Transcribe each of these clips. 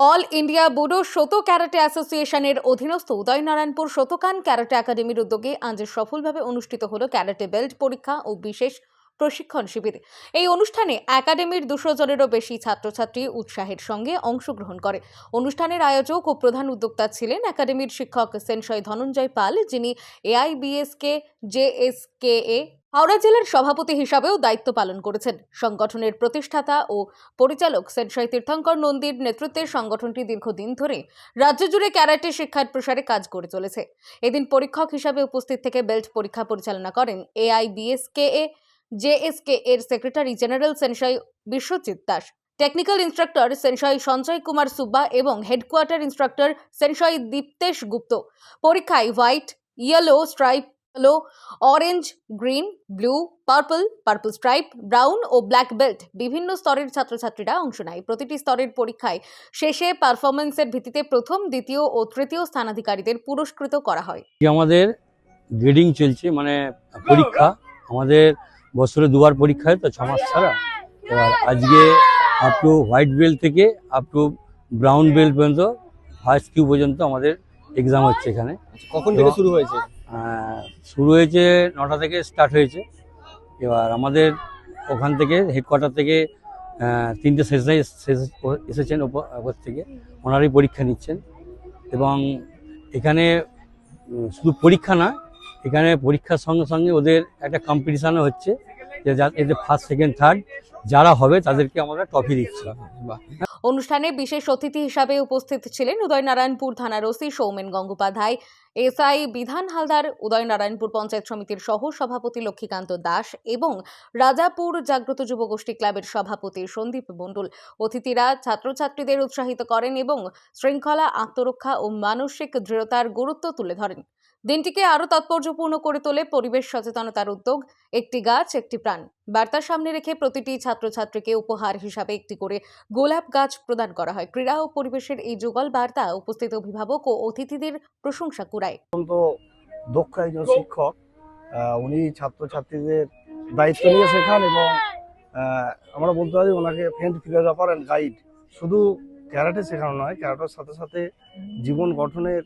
All India Budo Shoto Karate অ্যাসোসিয়েশনের অধীনস্থ Udaynarayanpur Shotokan karate একাডেমির উদ্যোগে আজ সফলভাবে অনুষ্ঠিত হলো ক্যারাটে বেল্ট পরীক্ষা ও বিশেষ প্রশিক্ষণ শিবির। এই অনুষ্ঠানে একাডেমির দুশো জনেরও বেশি ছাত্রছাত্রী উৎসাহের সঙ্গে অংশগ্রহণ করে। অনুষ্ঠানের আয়োজক ও প্রধান উদ্যোক্তা ছিলেন একাডেমির শিক্ষক সেনশয় ধনঞ্জয় পাল, যিনি এআইবিএসকে জেএসকেএ হাওড়া জেলার সভাপতি হিসাবেও দায়িত্ব পালন করেছেন। সংগঠনের প্রতিষ্ঠাতা ও পরিচালক সেনশয় তীর্থঙ্কর নন্দীর নেতৃত্বে সংগঠনটি দীর্ঘদিন ধরে রাজ্য জুড়ে ক্যারাটে শিক্ষার প্রসারে কাজ করে চলেছে। এদিন পরীক্ষক হিসাবে উপস্থিত থেকে বেল্ট পরীক্ষা পরিচালনা করেন এআইবিএসকেএ জেএসকে এর secretary general sensei Biswajit Das, technical instructor sensei Sanjay Kumar Subba এবং headquarter instructor sensei Diptesh Gupta. পরীক্ষায় হোয়াইট, ইয়েলো, স্ট্রাইপ হলো orange green blue purple purple stripe brown ও ব্ল্যাক বেল্ট বিভিন্ন স্তরের ছাত্রছাত্রীরা অংশ নেয়। প্রতিটি স্তরের পরীক্ষায় শেষে পারফরমেন্সের ভিত্তিতে প্রথম, দ্বিতীয় ও তৃতীয় স্থানাধিকারীদের পুরস্কৃত করা হয়। আমাদের গ্রেডিং চলছে মানে পরীক্ষা। আমাদের বছরে দুবার পরীক্ষা হয়, তো ছ মাস ছাড়া। এবার আজকে আপ টু হোয়াইট বেল্ট থেকে আপ টু ব্রাউন বেল্ট পর্যন্ত ফার্স্ট কিউ পর্যন্ত আমাদের এক্সাম হচ্ছে এখানে। আচ্ছা, কখন থেকে শুরু হয়েছে? শুরু হয়েছে নটা থেকে স্টার্ট হয়েছে। এবার আমাদের ওখান থেকে হেডকোয়ার্টার থেকে তিনটে সেশন এসেছেন ওপর থেকে। ওনারই পরীক্ষা নিচ্ছেন। এবং এখানে শুধু পরীক্ষা না এখানে পরীক্ষার সঙ্গে সঙ্গে ওদের একটা কম্পিটিশানও হচ্ছে যে যা এতে ফার্স্ট সেকেন্ড থার্ড যারা হবে তাদেরকে আমরা ট্রফি দিচ্ছি অনুষ্ঠানে বিশেষ অতিথি হিসাবে উপস্থিত ছিলেন উদয়নারায়ণপুর থানার ওসি সৌমেন গঙ্গোপাধ্যায়, এসআই বিধান হালদার, উদয়নারায়ণপুর পঞ্চায়েত সমিতির সহ সভাপতি লক্ষ্মীকান্ত দাস এবং রাজাপুর জাগ্রত যুব গোষ্ঠী ক্লাবের সভাপতি সন্দীপ মণ্ডল। অতিথিরা ছাত্রছাত্রীদের উৎসাহিত করেন এবং শৃঙ্খলা, আত্মরক্ষা ও মানসিক দৃঢ়তার গুরুত্ব তুলে ধরেন। দিনটিকে আরও তাৎপর্যপূর্ণ করে তোলে পরিবেশ সচেতনতার উদ্যোগ, একটি গাছ, একটি প্রাণ। বার্তার সামনে রেখে প্রতিটি ছাত্রছাত্রীকে উপহার হিসাবে একটি করে গোলাপ গাছ প্রদান করা হয়। ক্রীড়া ও পরিবেশের এই যুগল বার্তা উপস্থিত অভিভাবক ও অতিথিদের প্রশংসা কুড়ায়। দক্ষ একজন শিক্ষক। উনি ছাত্রছাত্রীদের দায়িত্ব নিয়ে শেখান এবং আমরা বলতে পারি ওনাকে ফ্রেন্ড ফিলোজফার অ্যান্ড গাইড। শুধু ক্যারাটে শেখানো নয়, ক্যারাটের সাথে সাথে জীবন গঠনের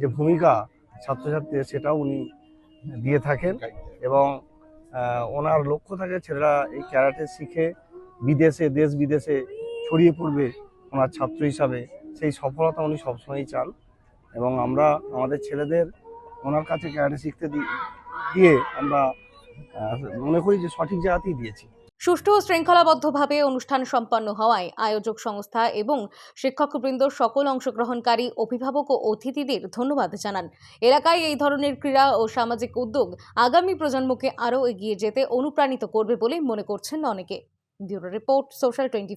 যে ভূমিকা ছাত্রছাত্রীদের সেটাও উনি দিয়ে থাকেন এবং ওনার লক্ষ্য থাকে ছেলেরা এই ক্যারাটে শিখে বিদেশে, দেশ বিদেশে ছড়িয়ে পড়বে ওনার ছাত্র হিসাবে। সেই সফলতা উনি সবসময়ই চান এবং আমরা আমাদের ছেলেদের ওনার কাছে ক্যারাটে শিখতে দিয়ে আমরা মনে করি যে সঠিক জায়গাতেই দিয়েছি। সুষ্ঠু ও শৃঙ্খলাবদ্ধভাবে অনুষ্ঠান সম্পন্ন হওয়ায় আয়োজক সংস্থা এবং শিক্ষকবৃন্দ সকল অংশগ্রহণকারী, অভিভাবক ও অতিথিদের ধন্যবাদ জানান। এলাকায় এই ধরনের ক্রীড়া ও সামাজিক উদ্যোগ আগামী প্রজন্মকে আরও এগিয়ে যেতে অনুপ্রাণিত করবে বলে মনে করছেন অনেকে। Bureau report, social twenty